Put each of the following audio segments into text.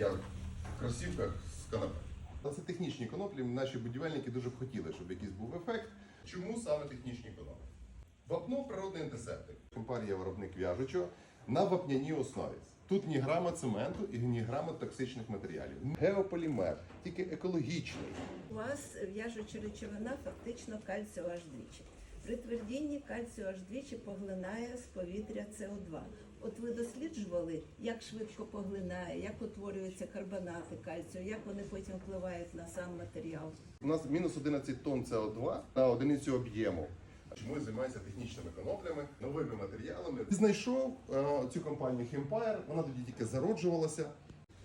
Я в кросівках з канапе. Це технічні коноплі. Наші будівельники дуже б хотіли, щоб якийсь був ефект. Чому саме технічні коноплі? Вапно природний антисептик. Компанія виробник в'яжучого на вапняній основі. Тут ні грама цементу і ні грама токсичних матеріалів. Геополімер, тільки екологічний. У вас в'яжуча речовина фактично кальцію аж двічі. При твердінні кальцію аж двічі поглинає з повітря СО2. От ви досліджували, як швидко поглинає, як утворюються карбонати кальцію, як вони потім впливають на сам матеріал. У нас мінус 11 тонн СО2 на одиницю об'єму. Чому займається технічними коноплями, новими матеріалами? Знайшов е, цю компанію Хімпайр, вона тоді тільки зароджувалася.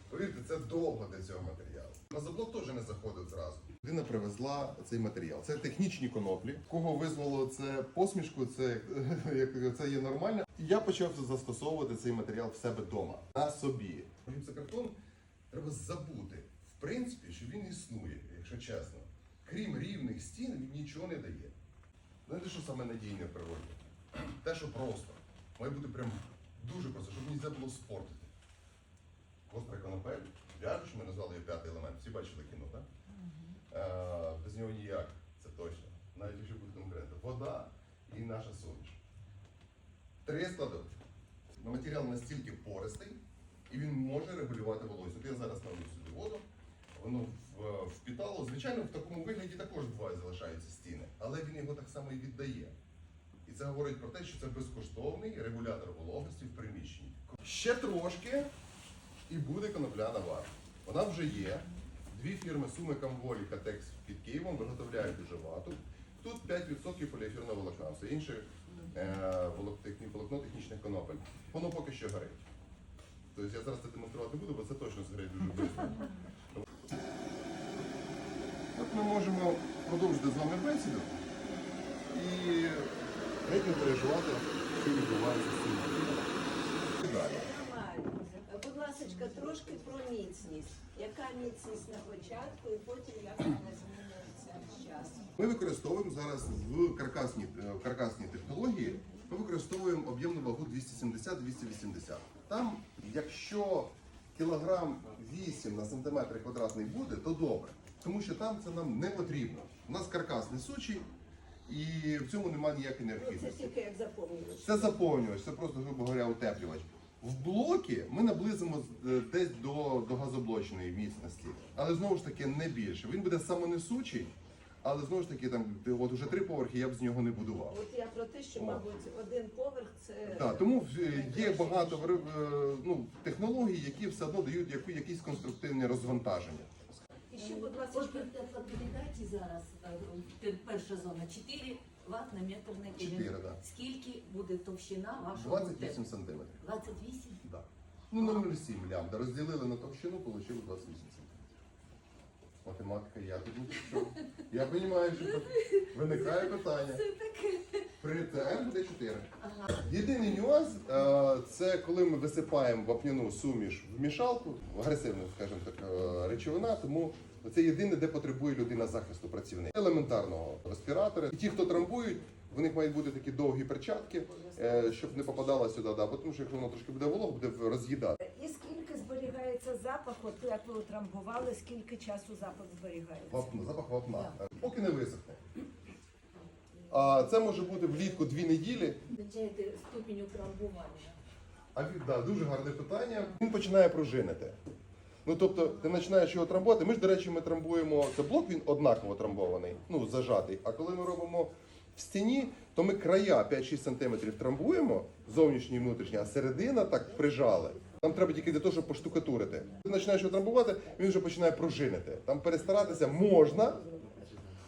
Повірте, це довго для цього матеріалу. На заблок теж не заходив зразу. Людина привезла цей матеріал. Це технічні коноплі. Кого визвало це посмішку, це, як це є нормально. І я почав застосовувати цей матеріал в себе вдома на собі. Гіпсокартон треба забути, в принципі, що він існує, якщо чесно. Крім рівних стін, він нічого не дає. Знаєте, що саме надійне в природі? Те, що просто. Має бути прям дуже просто, щоб не можна було спортити. Гостра конопель, в'яжеш, ми назвали її п'ятий елемент. Всі бачили кіно, так? Е, без нього ніяк, це точно. Навіть якщо бути конкретно. Вода і наша суміш. Три складові. Матеріал настільки пористий, і він може регулювати. От я зараз налив сюди воду, воно впітало. Звичайно, в такому вигляді також буває залишаються стіни, але він його так само і віддає. І це говорить про те, що це безкоштовний регулятор вологості в приміщенні. Ще трошки і буде конопляна вата. Вона вже є. Дві фірми Суми Камволі Катекс під Києвом виготовляють уже вату. Тут 5% поліефірного волокна, все інше е, волокно технічних конопель. Воно поки що горить. Тобто я зараз це демонструвати буду, бо це точно згорить дуже швидко. От ми можемо продовжити з вами бесіду і геть не переживати, що відбувається з цим. І далі. Ласка, трошки про міцність. Яка міцність на початку і потім як вона змінюється з часом? Ми використовуємо зараз в каркасній, е, в каркасній технології, ми використовуємо об'ємну вагу 270-280. Там, якщо кілограм 8 на сантиметр квадратний буде, то добре. Тому що там це нам не потрібно. У нас каркас несучий і в цьому немає ніякої Ну, це тільки як заповнювач. Це заповнювач, це просто, грубо говоря, утеплювач. В блокі ми наблизимо е, десь до, до газоблочної міцності, але знову ж таки не більше. Він буде самонесучий, але знову ж таки, там от уже три поверхи я б з нього не будував. От я про те, що, О. мабуть, один поверх це Так, тому е, є багато е, ну, технологій, які все одно дають яку, якісь конструктивні розвантаження. і ще, будь ласка, Ось при теплокомбінаті зараз перша зона 4 Вт на метр на кілометр. Буде товщина вашого 28 тепла? сантиметрів. 28? Да. Ну, 0,7 лямбда. Розділили на товщину, вийшло 28 сантиметрів. Математика, я тут не пішов. Я розумію, що виникає питання. При ТР буде 4. Єдиний нюанс е, це коли ми висипаємо вапняну суміш в мішалку, агресивну, скажімо так, е, речовина, тому це єдине, де потребує людина захисту працівника. Елементарного респіратора. І ті, хто трамбують, в них мають бути такі довгі перчатки, е, щоб не попадало сюди, да, тому що якщо воно трошки буде волого, буде роз'їдати. і скільки зберігається запах? От як ви утрамбували, скільки часу запах зберігається? Вапно, запах вапна. Поки не висохне. А це може бути влітку дві неділі. Визначаєте ступінь утрамбування. А від, да, дуже гарне питання. Він починає пружинити. Ну тобто, ти починаєш його трамбувати. Ми ж, до речі, ми трамбуємо. Це блок він однаково трамбований, ну зажатий. А коли ми робимо в стіні, то ми края 5-6 см трамбуємо, зовнішній і внутрішній, а середина так прижали. Нам треба тільки для того, щоб поштукатурити. Ти починаєш його трамбувати, він вже починає пружинити. Там перестаратися можна,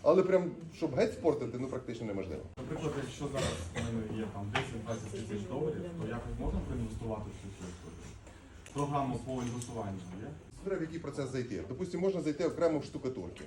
але прям щоб геть спортити, ну практично неможливо. Наприклад, якщо зараз є там 10-20 тисяч доларів, то якось можна проінвестувати в цю історію? Програма по інвестуванню є? Треба в який процес зайти. Допустимо, можна зайти окремо в штукатурки.